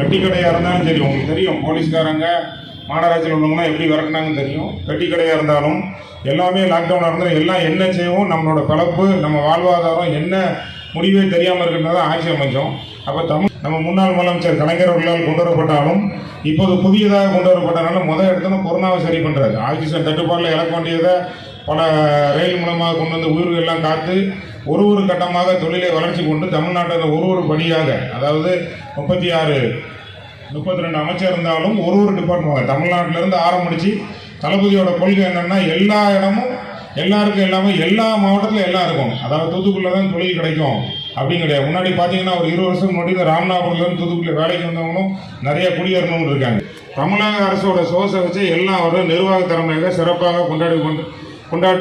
பெட்டி கடையாக இருந்தாலும் சரி உங்களுக்கு தெரியும். போலீஸ்காரங்க மாநகராட்சியில் உள்ளவங்களாம் எப்படி விரட்டினாங்கன்னு தெரியும். பெட்டி கடையாக இருந்தாலும் எல்லாமே லாக்டவுனாக இருந்தாலும் எல்லாம் என்ன செய்வோம் நம்மளோட பிழப்பு நம்ம வாழ்வாதாரம் என்ன முடிவே தெரியாமல் இருக்கிறது ஆட்சி அமைச்சோம் அப்போ தமிழ் நம்ம முன்னாள் முதலமைச்சர் கலைஞர் அவர்களால் கொண்டு வரப்பட்டாலும் இப்போது புதியதாக கொண்டு வரப்பட்டனால முதல் இடத்துல கொரோனாவை சரி பண்ணுறாரு ஆக்சிஜன் தட்டுப்பாட்டில் இழக்க வேண்டியதை பல ரயில் மூலமாக கொண்டு வந்து உயிர்களெல்லாம் காத்து ஒரு ஒரு கட்டமாக தொழிலை வளர்ச்சி கொண்டு தமிழ்நாட்டில் ஒரு ஒரு படியாக அதாவது முப்பத்தி ஆறு முப்பத்தி ரெண்டு அமைச்சர் இருந்தாலும் ஒரு ஒரு டிபார்ட்மெண்ட் தமிழ்நாட்டிலேருந்து ஆரம்பித்து ஆரம்பிச்சு தளபதியோட கொள்கை என்னென்னா எல்லா இடமும் எல்லாருக்கும் எல்லாமே எல்லா மாவட்டத்திலும் எல்லாம் இருக்கும் அதாவது தூத்துக்குடியில் தான் தொழில் கிடைக்கும். அப்படின்னு கிடையாது. முன்னாடி பார்த்தீங்கன்னா ஒரு இருபது வருஷம் முன்னாடி இந்த ராமநாதபுரத்துலேருந்து தூத்துக்குடி வேலைக்கு வந்தவங்களும் நிறைய குடியேறணும்னு இருக்காங்க. தமிழக அரசோட சோர்ஸை வச்சு எல்லாம் ஒரு நிர்வாக திறமையாக சிறப்பாக கொண்டாடி கொண்டு கொண்டாடி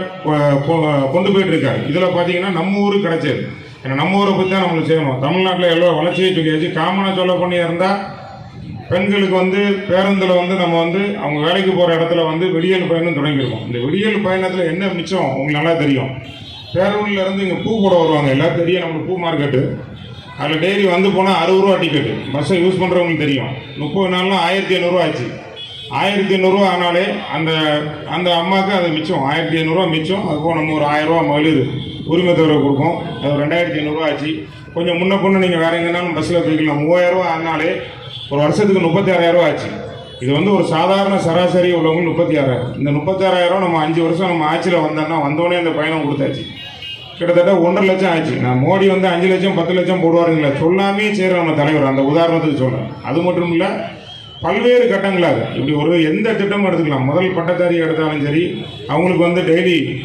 கொண்டு போயிட்டு இருக்காரு இதில் பார்த்தீங்கன்னா நம்ம ஊருக்கு கிடைச்சது. ஏன்னா நம்ம ஊரை பற்றி தான் நம்மளுக்கு செய்யணும். தமிழ்நாட்டில் எவ்வளோ வளர்ச்சியை தூக்கியாச்சு காமனாக சொல்ல பண்ணியா இருந்தால் பெண்களுக்கு வந்து பேருந்தில் வந்து நம்ம வந்து அவங்க வேலைக்கு போகிற இடத்துல வந்து வெடியல் பயணம் தொடங்கியிருக்கோம். இந்த வெடியல் பயணத்தில் என்ன மிச்சம்? உங்களுக்கு நல்லா தெரியும். பேருந்துலேருந்து இங்கே பூ போட வருவாங்க. எல்லாரும் தெரியும் நம்மளுக்கு பூ மார்க்கெட்டு அதில் டெய்லி வந்து போனால் அறுபது ரூபா டிக்கெட்டு பஸ்ஸை யூஸ் பண்ணுறவங்களுக்கு தெரியும். முப்பது நாள்லாம் ஆயிரத்தி ஐநூறுரூவா ஆச்சு. ஆயிரத்தி ஐநூறுரூவா ஆனாலே அந்த அந்த அம்மாவுக்கு அது மிச்சம். ஆயிரத்தி ஐநூறுரூவா மிச்சம். அதுபோல் நம்ம ஒரு ஆயிரரூவா மகளிர் உரிமை தொகை கொடுக்கும் அது ரெண்டாயிரத்தி ஐநூறுரூவா ஆச்சு. கொஞ்சம் முன்ன பொண்ணு நீங்கள் வேறு எங்கேனாலும் பஸ்ஸில் போய்க்கலாம். மூவாயிரரூவா ஆனாலே ஒரு வருஷத்துக்கு முப்பத்தி ஆறாயிரரூவா ஆச்சு. இது வந்து ஒரு சாதாரண சராசரி உள்ளவங்க முப்பத்தி ஆறாயிரம். இந்த முப்பத்தி ஆறாயிரம் நம்ம அஞ்சு வருஷம் நம்ம ஆட்சியில் வந்தோம்னா வந்தோடனே இந்த பயணம் கொடுத்தாச்சு. கிட்டத்தட்ட ஒன்றரை லட்சம் ஆச்சு. நான் மோடி வந்து அஞ்சு லட்சம் பத்து லட்சம் போடுவாருங்களா. சொல்லாமே செய்கிற நம்ம தலைவர். அந்த உதாரணத்துக்கு சொல்கிறேன் அது மட்டும் இல்லை பல்வேறு கட்டங்களாக இப்படி ஒரு எந்த திட்டமும் எடுத்துக்கலாம். முதல் பட்டதாரி எடுத்தாலும் சரி அவங்களுக்கு வந்து டெய்லி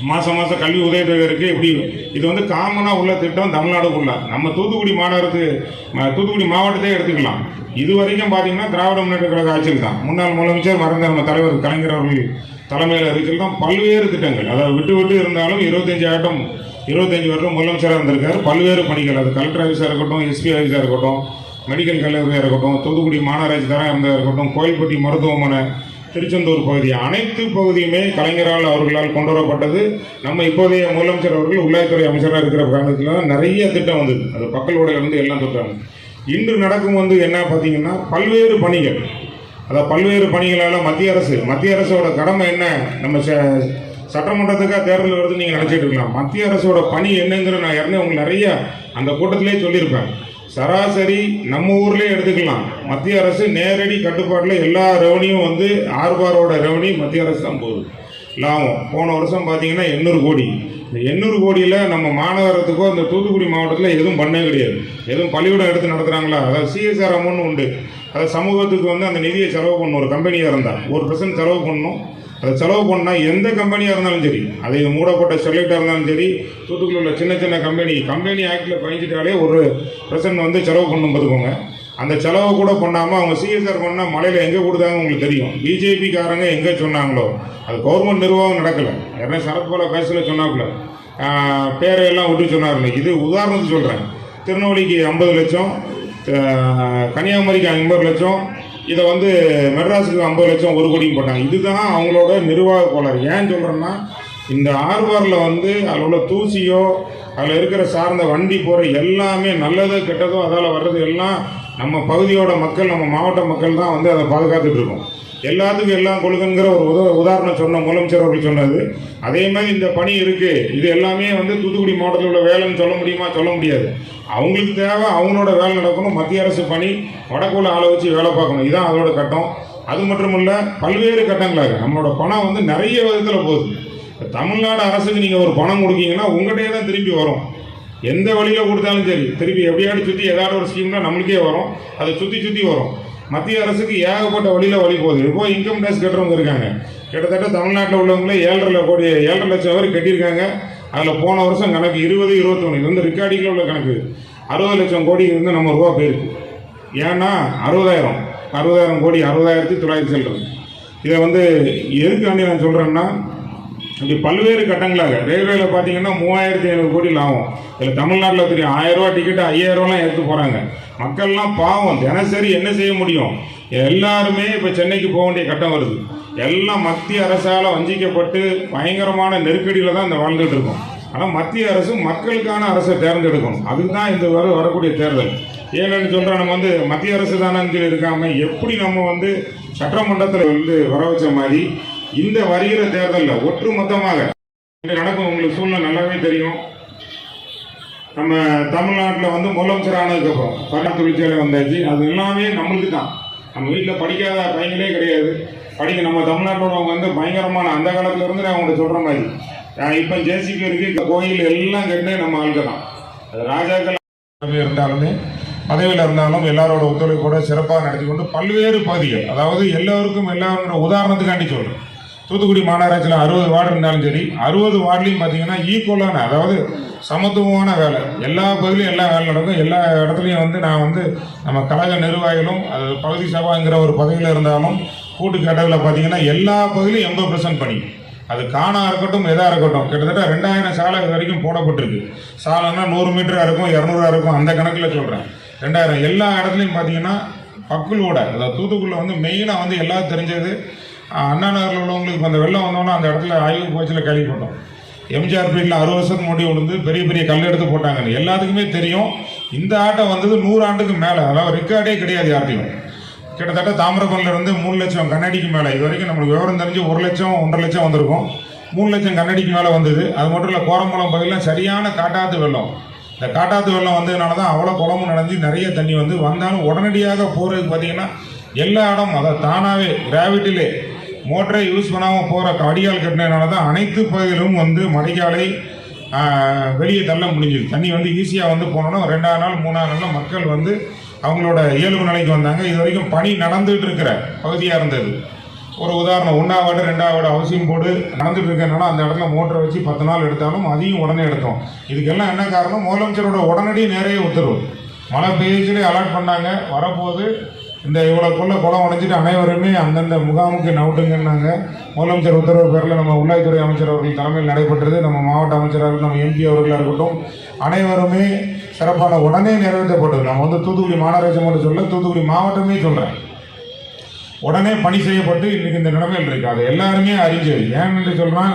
மாதம் மாதம் கல்வி உதவித்தொகை இருக்குது இப்படி இது வந்து காமனாக உள்ள திட்டம் தமிழ்நாடுக்குள்ள. நம்ம தூத்துக்குடி மாநகரத்து ம- தூத்துக்குடி மாவட்டத்தையே எடுத்துக்கலாம். இது வரைக்கும் பார்த்தீங்கன்னா திராவிட முன்னேற்ற கழக ஆட்சியில் தான். முன்னாள் முதலமைச்சர் மறந்த நம்ம தலைவர் கலைஞர் அவர்கள் தலைமையில் இருக்கிறது தான் பல்வேறு திட்டங்கள். அதாவது விட்டு விட்டு இருந்தாலும் இருபத்தஞ்சி ஆட்டம் இருபத்தஞ்சி வருடம் முதலமைச்சராக இருந்திருக்கார். பல்வேறு பணிகள். அது கலெக்டர் ஆஃபீஸாக இருக்கட்டும் எஸ்பி ஆஃபீஸாக இருக்கட்டும் மெடிக்கல் கல்லூரியாக இருக்கட்டும் தூத்துக்குடி மாநகராட்சி தரம் இருக்கட்டும் கோயில்பட்டி மருத்துவமனை திருச்செந்தூர் பகுதி அனைத்து பகுதியுமே கலைஞரால் அவர்களால் கொண்டு வரப்பட்டது. நம்ம இப்போதைய முதலமைச்சர் அவர்கள் உள்ளாட்சித்துறை அமைச்சராக இருக்கிற காரணத்தில் தான் நிறைய திட்டம் வந்தது. அது பக்கல் இருந்து எல்லாம் தொட்டாங்க. இன்று நடக்கும் வந்து என்ன பார்த்தீங்கன்னா பல்வேறு பணிகள். அதை பல்வேறு பணிகளால் மத்திய அரசு மத்திய அரசோட கடமை என்ன? நம்ம ச- சட்டமன்றத்துக்காக தேர்தல் வருதுன்னு நீங்கள் நினச்சிட்டு இருக்கலாம். மத்திய அரசோட பணி என்னங்கிற நான் ஏற்கனவே உங்களுக்கு நிறைய அந்த கூட்டத்திலே சொல்லியிருப்பேன். சராசரி நம்ம ஊர்லேயே எடுத்துக்கலாம். மத்திய அரசு நேரடி கட்டுப்பாட்டில் எல்லா ரெவன்யூவும் வந்து ஆர்பாரோட ரெவன்யூ மத்திய அரசு தான் போகுது. லாபம். போன வருஷம் பார்த்தீங்கன்னா எண்ணூறு கோடி. இந்த எண்ணூறு கோடியில் நம்ம மாநகரத்துக்கோ இந்த தூத்துக்குடி மாவட்டத்தில் எதுவும் பண்ணவே கிடையாது. எதுவும் பள்ளிக்கூடம் எடுத்து நடத்துகிறாங்களா அதாவது சிஎஸ்ஆர் அமௌண்ட் உண்டு. அதாவது சமூகத்துக்கு வந்து அந்த நிதியை செலவு பண்ணணும். ஒரு கம்பெனியாக இருந்தால் ஒரு பர்சன்ட் செலவு பண்ணணும். அதை செலவு பண்ணால் எந்த கம்பெனியாக இருந்தாலும் சரி அதை மூடப்பட்ட ஸ்டெர்லைட்டாக இருந்தாலும் சரி தூத்துக்குடியில் உள்ள சின்ன சின்ன கம்பெனி கம்பெனி ஆக்டில் பயஞ்சிட்டாலே ஒரு பர்சன்ட் வந்து செலவு பண்ணும் பார்த்துக்கோங்க. அந்த செலவை கூட பண்ணாமல் அவங்க சிஎஸ்ஆர் பண்ணால் மலையில் எங்கே கொடுத்தாங்க உங்களுக்கு தெரியும். பிஜேபிக்காரங்க எங்கே சொன்னாங்களோ அது கவர்மெண்ட் நிர்வாகம் நடக்கலை. யாருன்னா சரத்பால பேசல சொன்னாப்புல. பேரையெல்லாம் விட்டு சொன்னார்ல. இது உதாரணத்துக்கு சொல்கிறேன் திருநெல்வேலிக்கு ஐம்பது லட்சம் கன்னியாகுமரிக்கு ஐம்பது லட்சம் இதை வந்து மெட்ராஸுக்கு ஐம்பது லட்சம் ஒரு கோடியும் போட்டாங்க. இதுதான் அவங்களோட நிர்வாக கோளாறு. ஏன் சொல்கிறேன்னா இந்த ஆர்வாரில் வந்து அதில் உள்ள தூசியோ அதில் இருக்கிற சார்ந்த வண்டி போகிற எல்லாமே நல்லதோ கெட்டதோ அதால் வர்றது எல்லாம் நம்ம பகுதியோட மக்கள் நம்ம மாவட்ட மக்கள் தான் வந்து அதை பாதுகாத்துட்டு இருக்கோம். எல்லாத்துக்கும் எல்லாம் கொள்கைங்கிற ஒரு உத உதாரணம் சொன்ன முதலமைச்சர் அவர்கள் சொன்னது. அதே மாதிரி இந்த பணி இருக்குது இது எல்லாமே வந்து தூத்துக்குடி மாவட்டத்தில் உள்ள வேலைன்னு சொல்ல முடியுமா? சொல்ல முடியாது. அவங்களுக்கு தேவை அவங்களோட வேலை நடக்கணும் மத்திய அரசு பணி வடக்குள்ள ஆளை வச்சு வேலை பார்க்கணும். இதுதான் அதோட கட்டம். அது மட்டும் இல்லை பல்வேறு கட்டங்களாக நம்மளோட பணம் வந்து நிறைய விதத்தில் போகுது. தமிழ்நாடு அரசுக்கு நீங்கள் ஒரு பணம் கொடுக்கீங்கன்னா உங்கள்கிட்டயே தான் திரும்பி வரும். எந்த வழியில் கொடுத்தாலும் சரி. திருப்பி எப்படியாவது சுற்றி ஏதாவது ஒரு ஸ்கீம்னா நம்மளுக்கே வரும். அதை சுற்றி சுற்றி வரும். மத்திய அரசுக்கு ஏகப்பட்ட வழியில் வழி போகுது. இப்போ இன்கம் டேக்ஸ் கட்டுறவங்க இருக்காங்க. கிட்டத்தட்ட தமிழ்நாட்டில் உள்ளவங்களே ஏழரை கோடி ஏழரை லட்சம் பேர் கட்டியிருக்காங்க. அதில் போன வருஷம் கணக்கு இருபது இருபத்தொன்று இது வந்து ரெக்கார்டிங்கில் உள்ள கணக்கு. அறுபது லட்சம் கோடி வந்து நம்ம ரூபா போயிருக்கு. ஏன்னா அறுபதாயிரம். அறுபதாயிரம் கோடி அறுபதாயிரத்தி தொள்ளாயிரத்தி செல்றது இதை வந்து எதுக்காண்டி நான் சொல்கிறேன்னா இப்படி பல்வேறு கட்டங்களாக ரயில்வேல பார்த்தீங்கன்னா மூவாயிரத்தி ஐநூறு கோடி லாபம். இதில் தமிழ்நாட்டில் தெரியும் ஆயிரரூவா டிக்கெட்டு ஐயாயிரரூவாலாம் எடுத்து போகிறாங்க மக்கள்லாம் பாவம் தினசரி என்ன செய்ய முடியும்? எல்லாருமே இப்போ சென்னைக்கு போக வேண்டிய கட்டம் வருது. எல்லாம் மத்திய அரசால் வஞ்சிக்கப்பட்டு பயங்கரமான நெருக்கடியில் தான் இந்த வாழ்ந்துட்டு இருக்கோம். ஆனால் மத்திய அரசு மக்களுக்கான அரசை தேர்ந்தெடுக்கணும். அதுதான் இந்த வர வரக்கூடிய தேர்தல். ஏன்னு சொல்கிறா நம்ம வந்து மத்திய அரசு தானேன்னு சொல்லி இருக்காமல் எப்படி நம்ம வந்து சட்டமன்றத்தில் வந்து வர வச்ச மாதிரி இந்த வருகிற தேர்தலில் ஒட்டுமொத்தமாக இன்று நடக்கும் உங்களுக்கு சூழ்நிலை நல்லாவே தெரியும். நம்ம தமிழ்நாட்டில் வந்து முதலமைச்சர் ஆனதுக்கப்புறம் பருவ தொழிற்சாலை வந்தாச்சு. அது எல்லாமே நம்மளுக்கு தான் நம்ம வீட்டில் படிக்காத பையங்களே கிடையாது. படிக்க நம்ம தமிழ்நாட்டோட வந்து பயங்கரமான அந்த காலத்துல இருந்து நான் உங்கள்கிட்ட சொல்கிற மாதிரி. இப்போ ஜேசிபி இருக்கு கோயில் எல்லாம் கட்டினே நம்ம ஆளுக்கு தான். அது ராஜாக்கள் இருந்தாலுமே பதவியில் இருந்தாலும் எல்லாரோட ஒத்துழைப்போட சிறப்பாக நடத்தி கொண்டு பல்வேறு பகுதிகள் அதாவது எல்லோருக்கும் எல்லாரும் உதாரணத்துக்காண்டி சொல்கிறேன் தூத்துக்குடி மாநகராட்சியில் அறுபது வார்டு இருந்தாலும் சரி அறுபது வார்டுலையும் பார்த்தீங்கன்னா ஈக்குவலான அதாவது சமத்துவமான வேலை. எல்லா பகுதியிலும் எல்லா வேலை நடக்கும். எல்லா இடத்துலையும் வந்து நான் வந்து நம்ம கழக நிர்வாகிகளும் அது பகுதி சபாங்கிற ஒரு பதவியில் இருந்தாலும் கூட்டு கேட்டதில் பார்த்தீங்கன்னா எல்லா பகுதியிலும் எண்பது பர்சன்ட் பணி. அது காணா இருக்கட்டும் எதாக இருக்கட்டும் கிட்டத்தட்ட ரெண்டாயிரம் சாலை இது வரைக்கும் போடப்பட்டிருக்கு. சாலைன்னா நூறு மீட்டராக இருக்கும் இரநூறுவா இருக்கும் அந்த கணக்கில் சொல்கிறேன் ரெண்டாயிரம். எல்லா இடத்துலையும் பார்த்தீங்கன்னா பக்குளோட அதாவது தூத்துக்குடியில் வந்து மெயினாக வந்து எல்லாரும் தெரிஞ்சது. அண்ணா நகரில் உள்ளவங்களுக்கு இப்போ அந்த வெள்ளம் வந்தோன்னா அந்த இடத்துல ஆய்வு போச்சில் கேள்விப்பட்டோம். எம்ஜிஆர் பீரியடில் அறுபது வருஷத்துக்கு முன்னாடி விழுந்து பெரிய பெரிய கல் எடுத்து போட்டாங்கன்னு. எல்லாத்துக்குமே தெரியும். இந்த ஆட்டம் வந்தது நூறு ஆண்டுக்கு மேலே. அதாவது ரெக்கார்டே கிடையாது யார்ட்டையும் கிட்டத்தட்ட தாமிரபரணில இருந்து மூணு லட்சம் கண்ணாடிக்கு மேலே இது வரைக்கும் நம்மளுக்கு விவரம் தெரிஞ்சு ஒரு லட்சம் ஒன்றரை லட்சம் வந்திருக்கும். மூணு லட்சம் கண்ணாடிக்கு மேலே வந்தது. அது மட்டும் இல்லை கோரம்பலம் பகுதியில் சரியான காட்டாத்து வெள்ளம். இந்த காட்டாத்து வெள்ளம் வந்ததுனால தான் அவ்வளோ குளமும் நடந்து நிறைய தண்ணி வந்து வந்தாலும் உடனடியாக போகிறதுக்கு பார்த்தீங்கன்னா எல்லா இடம் அதை தானாகவே கிராவிட்டிலே மோட்டரை யூஸ் பண்ணாமல் போகிற அடியால் கட்டினதுனால தான் அனைத்து பகுதியிலும் வந்து மடைக்காலை வெளியே தள்ள முடிஞ்சுது. தண்ணி வந்து ஈஸியாக வந்து போனோன்னா ரெண்டாவது நாள் மூணாவது நாளில் மக்கள் வந்து அவங்களோட இயல்பு நிலைக்கு வந்தாங்க. இது வரைக்கும் பணி நடந்துகிட்டு இருக்கிற பகுதியாக இருந்தது. ஒரு உதாரணம் ஒன்றாவது வார்டு ரெண்டாவது அவசியம் போடு நடந்துட்டு இருக்கனால அந்த இடத்துல மோட்டரை வச்சு பத்து நாள் எடுத்தாலும் அதையும் உடனே எடுத்தோம். இதுக்கெல்லாம் என்ன காரணம்? முதலமைச்சரோட உடனடி நிறைய உத்தரவு மழை பெய்யுச்சுலே அலர்ட் பண்ணாங்க. வரப்போது இந்த இவ்வளோக்குள்ள குளம் உடைஞ்சிட்டு அனைவருமே அந்தந்த முகாமுக்கு நவுட்டுங்கன்னாங்க. முதலமைச்சர் உத்தரவு பேரில் நம்ம உள்ளாய்த்துறை அமைச்சர் அவர்கள் தலைமையில் நடைபெற்றது. நம்ம மாவட்ட அமைச்சராக நம்ம எம்பி அவர்களாக இருக்கட்டும் அனைவருமே சிறப்பான உடனே நிறைவேற்றப்பட்டது. நம்ம வந்து தூத்துக்குடி மாநகராட்சி மட்டும் சொல்ல தூத்துக்குடி மாவட்டமே சொல்கிறேன் உடனே பணி செய்யப்பட்டு இன்றைக்கி இந்த நிலைமையில் இருக்குது அது எல்லாருமே அறிஞ்சது. ஏன் என்று சொல்றான்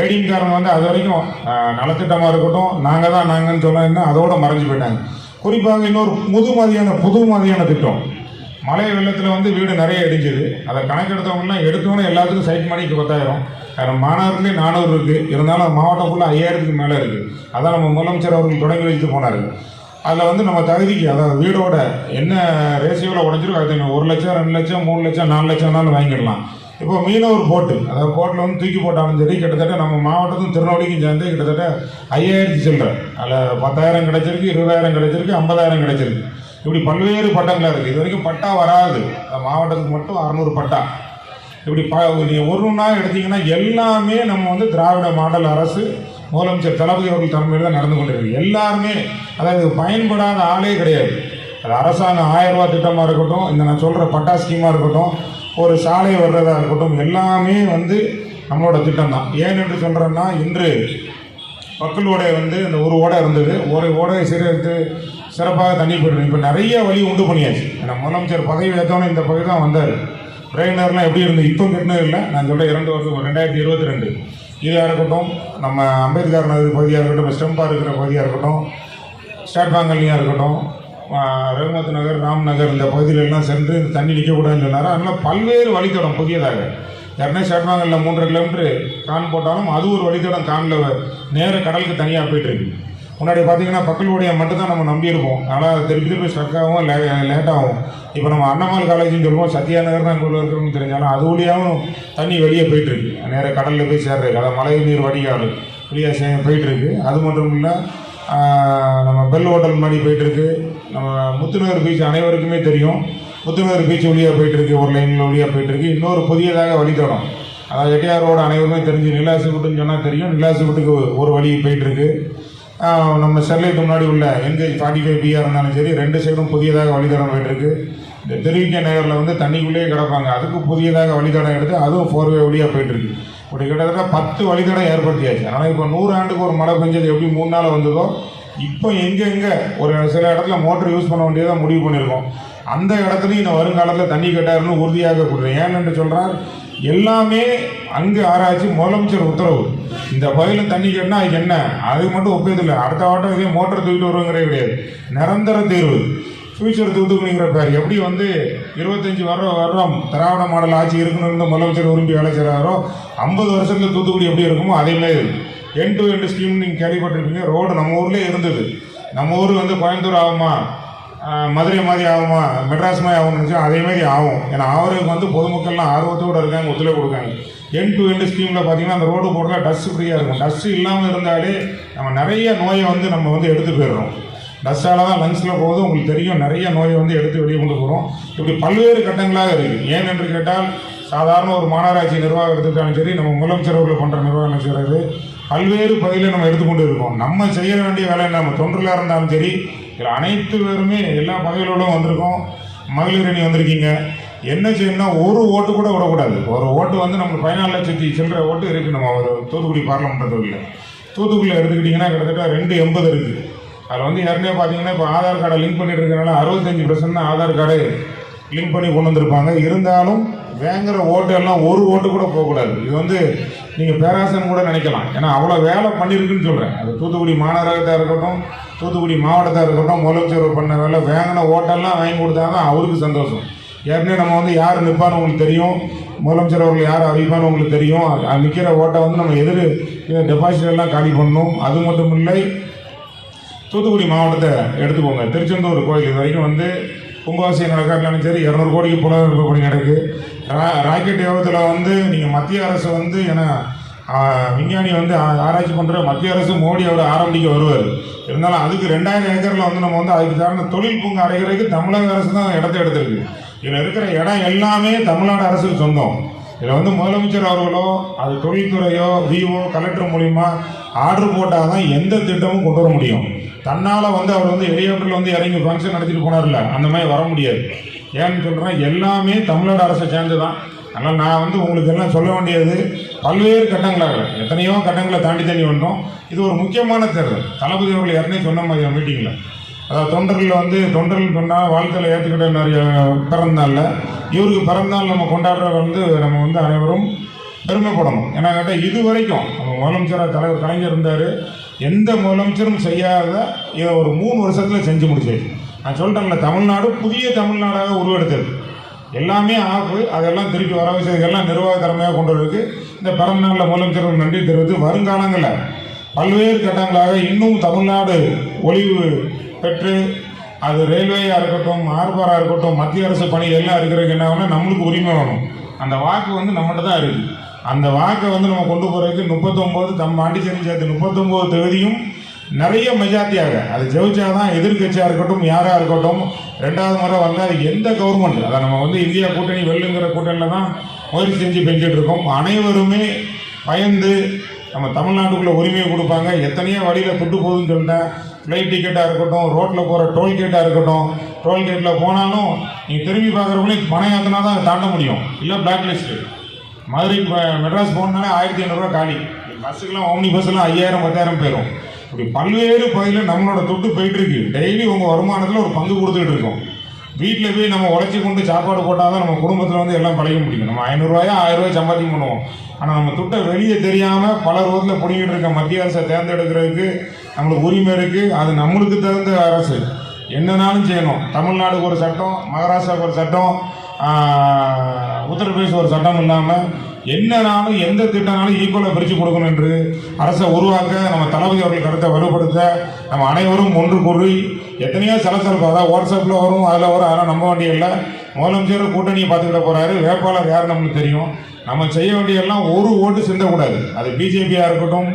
ஏடிஎம்காரங்க வந்து அது வரைக்கும் நலத்திட்டமாக இருக்கட்டும் நாங்கள் தான் நாங்கன்னு என்ன அதோட மறைஞ்சு போயிட்டாங்க. குறிப்பாக இன்னொரு புது மாதிரியான புது மாதிரியான திட்டம். மழை வெள்ளத்தில் வந்து வீடு நிறைய இடிஞ்சது. அதை கணக்கெடுத்தவங்கன்னா எடுத்தோன்னே எல்லாத்துக்கும் சைட் மணிக்கு பத்தாயிரம். காரணம் மாநகரத்துலேயே நானூறு இருக்குது இருந்தாலும் மாவட்டம் ஃபுல்லாக ஐயாயிரத்துக்கு மேலே இருக்குது அதான் நம்ம முதலமைச்சர் அவர்கள் தொடங்கி வைத்து போனார். அதில் வந்து நம்ம தகுதிக்கு அதாவது வீடோட என்ன ரேசியோவில் உடஞ்சிருக்கோ அது ஒரு லட்சம் ரெண்டு லட்சம் மூணு லட்சம் நாலு லட்சம்னாலும் வாங்கிடலாம். இப்போ மீனவர் போட்டு அதாவது போட்டில் வந்து தூக்கி போட்டாலும் சரி கிட்டத்தட்ட நம்ம மாவட்டத்தும் திருநெல்வேலிக்கும் சேர்ந்து கிட்டத்தட்ட ஐயாயிரத்தி சில்லற. அதில் பத்தாயிரம் கிடச்சிருக்கு இருபதாயிரம் கிடைச்சிருக்கு ஐம்பதாயிரம் கிடச்சிருக்கு. இப்படி பல்வேறு பட்டங்களாக இருக்குது இது வரைக்கும் பட்டா வராது. மாவட்டத்துக்கு மட்டும் அறநூறு பட்டா. இப்படி ப நீங்கள் ஒரு ஒன்றா எடுத்தீங்கன்னா எல்லாமே நம்ம வந்து திராவிட மாடல் அரசு முதலமைச்சர் தளபதி அவர்கள் தலைமையில் தான் நடந்து கொண்டிருக்கு. எல்லாருமே அதாவது பயன்படாத ஆளே கிடையாது. அது அரசாங்கம் ஆயிரம் ரூபா திட்டமாக இருக்கட்டும் இந்த நான் சொல்கிற பட்டா ஸ்கீமாக இருக்கட்டும் ஒரு சாலை வர்றதாக இருக்கட்டும் எல்லாமே வந்து நம்மளோட திட்டம் தான். ஏன் என்று சொல்கிறேன்னா இன்று பக்கல் ஓடை வந்து இந்த ஒரு ஓடை இருந்தது. ஒரு ஓடையை சீரழித்து சிறப்பாக தண்ணி போயிடுது. இப்போ நிறைய வழி உண்டு பண்ணியாச்சு. ஏன்னா முதலமைச்சர் பதவி ஏற்றோன்னு இந்த பகுதி தான் வந்தார். பிரெயினர்லாம் எப்படி இருந்து இப்போ கட்டினது இல்லை. நான் சொல்கிறேன் இரண்டு வருஷம் ரெண்டாயிரத்தி இருபத்தி ரெண்டு. இதாக இருக்கட்டும்? நம்ம அம்பேத்கர் நகர் பகுதியாக இருக்கட்டும் ஸ்டெம்பா இருக்கிற பகுதியாக இருக்கட்டும் ஸ்டேட் பேங்கல்லையாக இருக்கட்டும் ரகுநாத் ரகுமத் நகர் ராம் நகர் இந்த பகுதியிலெல்லாம் சென்று இந்த தண்ணி நிற்கக்கூடாதுன்னு சொன்னார். அதனால் பல்வேறு வழித்தடம் புதியதாக. ஏற்கனவே ஸ்டேட் பேங்கலில் மூன்றரை கிலோமீட்டர் கான் போட்டாலும் அது ஒரு வழித்தடம். கானில் நேர கடலுக்கு தனியாக போயிட்டுருக்கு முன்னாடி பார்த்தீங்கன்னா பக்கலுடைய மட்டும் தான் நம்ம நம்பியிருப்போம் அதனால் திருப்பி திருப்பி ஸ்ட்ரக் ஆகும் லே லேட்டாகவும் இப்போ நம்ம அண்ணமால் காலேஜ்னு சொல்லுவோம் சத்யா நகர் தான் கொள்ள இருக்கிறோம்னு தெரிஞ்சாலும் அது வழியாகவும் தண்ணி வெளியே போயிட்டுருக்கு. நேராக கடலில் போய் சேர்றது அதாவது மழை நீர் வடிகால் வெளியே சே போயிட்டுருக்கு. அது மட்டும் இல்லை நம்ம பெல் ஹோட்டல் மாதிரி போயிட்டுருக்கு. நம்ம முத்துநகர் பீச் அனைவருக்குமே தெரியும். முத்துநகர் பீச் வழியாக போயிட்டுருக்கு ஒரு லைனில் வழியாக போயிட்டுருக்கு. இன்னொரு புதியதாக வழித்தடம் அதாவது எட்டியார் ரோடு அனைவருமே தெரிஞ்சு நிலாசுக்குட்டுன்னு சொன்னால் தெரியும். நிலாசி விட்டுக்கு ஒரு வழி போயிட்டுருக்கு. நம்ம ஸ்டெர்லைட் முன்னாடி உள்ள என்கேஜ் ஃபார்ட்டி ஃபைவ் பிஆர் இருந்தாலும் சரி ரெண்டு சைடும் புதியதாக வழித்தடம் போயிட்டுருக்கு. இந்த திருவிக்க நகரில் வந்து தண்ணிக்குள்ளேயே கிடப்பாங்க. அதுக்கு புதியதாக வழித்தடம் எடுத்து அதுவும் ஃபோர் வே வழியாக போயிட்டுருக்கு. இப்படி கிட்டத்தட்ட பத்து வழித்தடம் ஏற்படுத்தியாச்சு. ஆனால் இப்போ நூறு ஆண்டுக்கு ஒரு மழை பெஞ்சது எப்படி மூணு நாள் வந்ததோ இப்போ எங்கெங்கே ஒரு சில இடத்துல மோட்டர் யூஸ் பண்ண வேண்டியதாக முடிவு பண்ணியிருக்கோம். அந்த இடத்துலையும் இந்த வருங்காலத்தில் தண்ணி கட்டாருன்னு உறுதியாக கொடுக்குறேன் ஏன்னு சொல்கிறார் எல்லாமே அங்கு ஆராய்ச்சி முதலமைச்சர் உத்தரவு. இந்த பகுதியில் தண்ணி கட்டினா அதுக்கு என்ன? அது மட்டும் ஒப்பியதில்லை அடுத்த வாட்டம் இதே மோட்டர் தூக்கிட்டு வருவங்கிறே கிடையாது. நிரந்தர தீர்வு. ஃபியூச்சர் தூத்துக்குடிங்கிற பேர். எப்படி வந்து இருபத்தஞ்சி வருடம் வருடம் திராவிட மாடல் ஆட்சி இருக்கணும்னு முதலமைச்சர் விரும்பி வேலை செய்கிறாரோ ஐம்பது வருஷத்தில் தூத்துக்குடி எப்படி இருக்குமோ அதே மாதிரி என் டு எண்டு ஸ்கீம் நீங்கள் கேள்விப்பட்டிருப்பீங்க. ரோடு நம்ம ஊர்லேயே இருந்தது. நம்ம ஊர் வந்து கோயம்புத்தூர் ஆகுமா? மதுரை மாதிரி ஆகுமா? மெட்ராஸ் மாதிரி ஆகும்னு நினச்சா அதே மாதிரி ஆகும். ஏன்னா ஆவருக்கு வந்து பொதுமக்கள்லாம் ஆர்வத்தோடு இருக்காங்க ஒத்துழைப்பு கொடுக்காங்க. என் டு எண்டு ஸ்கீமில் பார்த்தீங்கன்னா அந்த ரோடு போடுறதா டஸ்ட் ஃப்ரீயாக இருக்கும். டஸ்ட் இல்லாமல் இருந்தாலே நம்ம நிறைய நோயை வந்து நம்ம வந்து எடுத்து போயிடுறோம். டஸ்ட்டால தான் லங்ஸில் போகுது. உங்களுக்கு தெரியும் நிறைய நோயை வந்து எடுத்து வெளியே கொண்டு போகிறோம் இப்படி பல்வேறு கட்டங்களாக இருக்குது ஏன் என்று கேட்டால் சாதாரண ஒரு மாநகராட்சி நிர்வாகம் எடுத்துக்கிட்டாலும் சரி நம்ம முதலமைச்சர் அவர்கள் பண்ணுற நிர்வாகம் செய்கிறது பல்வேறு பகுதியில் நம்ம எடுத்துக்கொண்டு இருக்கோம். நம்ம செய்ய வேண்டிய வேலை நம்ம தொன்றில் இருந்தாலும் சரி இதில் அனைத்து பேருமே எல்லா பதவிகளோடும் வந்திருக்கோம். மகளிர் அணி வந்திருக்கீங்க. என்ன செய்யணும்னா ஒரு ஓட்டு கூட விடக்கூடாது. ஒரு ஓட்டு வந்து நம்ம பதினாலு லட்சத்தி சில்லற ஓட்டு இருக்குது நம்ம ஒரு தூத்துக்குடி பார்லமெண்ட் தொகுதியில் தூத்துக்குடியில் எடுத்துக்கிட்டிங்கன்னா கிட்டத்தட்ட ரெண்டு எண்பது இருக்குது அதில் வந்து ஏற்கனவே பார்த்தீங்கன்னா இப்போ ஆதார் கார்டை லிங்க் பண்ணிட்டு இருக்கனால அறுபத்தஞ்சு பர்சன்ட் தான் ஆதார் கார்டு லிங்க் பண்ணி கொண்டு வந்திருப்பாங்க. இருந்தாலும் வேங்குற ஓட்டு எல்லாம் ஒரு ஓட்டு கூட போகக்கூடாது. இது வந்து நீங்கள் பேராசன் கூட நினைக்கலாம். ஏன்னா அவ்வளோ வேலை பண்ணியிருக்குன்னு சொல்கிறேன் அது தூத்துக்குடி மாநகரத்தாக இருக்கட்டும் தூத்துக்குடி மாவட்டத்தை இருக்கட்டும் முதலமைச்சர் பண்ண வேலை வேங்கின ஓட்டெல்லாம் வாங்கி கொடுத்தா தான் அவருக்கு சந்தோஷம். ஏற்கனவே நம்ம வந்து யார் நிற்பான்னு உங்களுக்கு தெரியும் முதலமைச்சர் அவர்கள் யார் அறிவிப்பான்னு உங்களுக்கு தெரியும். அது நிற்கிற ஓட்டை வந்து நம்ம எதிர் டெபாசிட் எல்லாம் காலி பண்ணணும். அது மட்டும் இல்லை தூத்துக்குடி மாவட்டத்தை எடுத்துக்கோங்க. திருச்செந்தூர் கோயில் இது வரைக்கும் வந்து கும்பாசி நடக்காட்டிலும் சரி இரநூறு கோடிக்கு புலவெடுப்பு பணி நடக்கு ரா- ராக்கெட் யோகத்தில் வந்து நீங்கள் மத்திய அரசு வந்து ஏன்னா விஞ்ஞானி வந்து ஆராய்ச்சி பண்ணுற மத்திய அரசு மோடி அவர் ஆரம்பிக்க வருவார். இருந்தாலும் அதுக்கு ரெண்டாயிரம் ஏக்கரில் வந்து நம்ம வந்து அதுக்கு சார்ந்த தொழில் பூங்கா அடைகிறதுக்கு தமிழக அரசு தான் இடத்த எடுத்திருக்கு. இதில் இருக்கிற இடம் எல்லாமே தமிழ்நாடு அரசுக்கு சொந்தம். இதில் வந்து முதலமைச்சர் அவர்களோ அது தொழில்துறையோ விஓ கலெக்டர் மூலியமா ஆர்டர் போட்டால் தான் எந்த திட்டமும் கொண்டு வர முடியும். தன்னால் வந்து அவர் வந்து ஹெலிகாப்டரில் வந்து இறங்கி ஃபங்க்ஷன் நடத்திட்டு போனார்ல அந்த மாதிரி வர முடியாது. ஏன்னு சொல்கிறேன் எல்லாமே தமிழ்நாடு அரசை சேர்ந்து தான். ஆனால் நான் வந்து உங்களுக்கு எல்லாம் சொல்ல வேண்டியது? பல்வேறு கட்டங்களாக எத்தனையோ கட்டங்களை தாண்டி தாண்டி வந்தோம். இது ஒரு முக்கியமான தேர்தல். தளபதி அவர்கள் ஏற்கனவே சொன்ன மாதிரி மீட்டிங்கில் அதாவது தொண்டர்கள் வந்து தொண்டர்கள் சொன்னால் வாழ்க்கையில் ஏற்றுக்கிட்ட நிறைய பிறந்தநாளில் இவருக்கு பிறந்தநாள் நம்ம கொண்டாடுற வந்து நம்ம வந்து அனைவரும் பெருமைப்படணும். ஏன்னா கேட்டால் இது வரைக்கும் நம்ம முதலமைச்சராக தலைவர் கலைஞர் இருந்தார். எந்த முதலமைச்சரும் செய்யாத இதை ஒரு மூணு வருஷத்தில் செஞ்சு முடிச்சது நான் சொல்லிட்டேன்ல தமிழ்நாடு புதிய தமிழ்நாடாக உருவெடுத்தது. எல்லாமே ஆப்பு அதெல்லாம் திருப்பி வர வச்சதுக்கெல்லாம் நிர்வாக திறமையாக கொண்டு வரதுக்கு இந்த பிறந்த நாளில் நன்றி தெரிவித்து வருங்காலங்களில் பல்வேறு கட்டங்களாக இன்னும் தமிழ்நாடு ஒளிவு பெற்று அது ரயில்வேயாக இருக்கட்டும் ஆர்பாராக இருக்கட்டும் மத்திய அரசு பணி எல்லாம் இருக்கிறதுக்கு என்ன ஆகும்னா நம்மளுக்கு உரிமை வேணும். அந்த வாக்கு வந்து நம்மகிட்ட தான் இருக்குது அந்த வாக்கை வந்து நம்ம கொண்டு போகிறதுக்கு முப்பத்தொம்போது தம் பாண்டிச்சேரி சேர்த்து முப்பத்தொம்போது தொகுதியும் நிறைய மெஜாரிட்டியாக அது ஜெயிச்சாதான் எதிர்க்கட்சியாக இருக்கட்டும் யாராக இருக்கட்டும் ரெண்டாவது முறை வந்தால் எந்த கவர்மெண்ட் அதை நம்ம வந்து இந்தியா கூட்டணி வெல்லுங்கிற கூட்டணியில் தான் முயற்சி செஞ்சு பெஞ்சிட்டு இருக்கோம். அனைவருமே பயந்து நம்ம தமிழ்நாட்டுக்குள்ளே உரிமையை கொடுப்பாங்க. எத்தனையோ வழியில் துட்டு போகுதுன்னு சொல்லிட்டேன் ஃப்ளைட் டிக்கெட்டாக இருக்கட்டும் ரோட்டில் போகிற டோல்கேட்டாக இருக்கட்டும் டோல்கேட்டில் போனாலும் நீங்கள் திரும்பி பார்க்குறவங்களே பணம் ஏற்றினா தான் அதை தாண்ட முடியும். இல்லை பிளாக் லிஸ்ட்டு மதுரைக்கு மெட்ராஸ் போனாலே ஆயிரத்தி ஐநூறுரூவா காலி. பஸ்ஸுக்கெல்லாம் ஓம்னி பஸ்ஸெல்லாம் ஐயாயிரம் பத்தாயிரம் போயிடும் இப்படி பல்வேறு பகுதியில் நம்மளோட துட்டு போயிட்டு இருக்கு டெய்லி உங்கள் வருமானத்தில் ஒரு பங்கு கொடுத்துட்டு இருக்கோம். வீட்டில் போய் நம்ம உழைச்சி கொண்டு சாப்பாடு போட்டால் தான் நம்ம குடும்பத்தில் வந்து எல்லாம் பழக முடியும். நம்ம ஐநூறுரூவாயோ ஆயிரம் ரூபாய் பண்ணுவோம். ஆனால் நம்ம துட்டை வெளியே தெரியாமல் பல ரோட்டில் பிடிங்கிட்டு இருக்க மத்திய அரசை தேர்ந்தெடுக்கிறதுக்கு நம்மளுக்கு உரிமை இருக்குது அது நம்மளுக்கு தகுந்த அரசு. என்னனாலும் செய்யணும். தமிழ்நாடுக்கு ஒரு சட்டம் மகாராஷ்டிராவுக்கு ஒரு சட்டம் உத்தரப்பிரதேஷ் உத்தரப்பிரதேச ஒரு சட்டம் இல்லாமல் என்னனாலும் எந்த திட்டனாலும் ஈக்குவலாக பிரித்து கொடுக்கணும் என்று அரசை உருவாக்க நம்ம தளபதி அவர்கள் கருத்தை வலுப்படுத்த நம்ம அனைவரும் ஒன்று கூறி எத்தனையோ சலசலப்பு அதாவது வாட்ஸ்அப்பில் வரும் அதில் வரும் அதெல்லாம் நம்ப வேண்டியதில்லை. முதலமைச்சர் கூட்டணியை பார்த்துக்கிட்ட போகிறாரு வேட்பாளர் யார் நம்மளுக்கு தெரியும். நம்ம செய்ய வேண்டியெல்லாம் ஒரு ஓட்டு சிந்தக்கூடாது அது பிஜேபியாக இருக்கட்டும்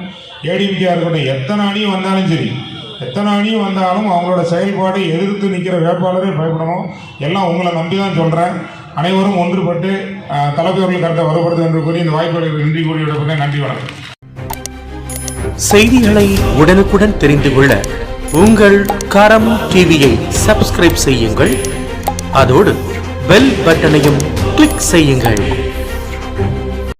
ஏடிஎம்கேயாக இருக்கட்டும் எத்தனை அணியும் வந்தாலும் சரி. எத்தனை அணியும் வந்தாலும் அவங்களோட செயல்பாடு எதிர்த்து நிற்கிற வேட்பாளரே பயப்படணும். எல்லாம் உங்களை நம்பி தான் சொல்கிறேன் அனைவரும் ஒன்றுபட்டு தளபதி அவர்கள் கருத்தை வலுப்படுத்து என்று கூறி இந்த வாய்ப்புகளுக்கு நன்றி கூறி நன்றி வணக்கம். செய்திகளை உடனுக்குடன் தெரிந்து கொள்ள உங்கள் கரம் டிவியை சப்ஸ்கிரைப் செய்யுங்கள். அதோடு பெல் பட்டனையும் கிளிக் செய்யுங்கள்.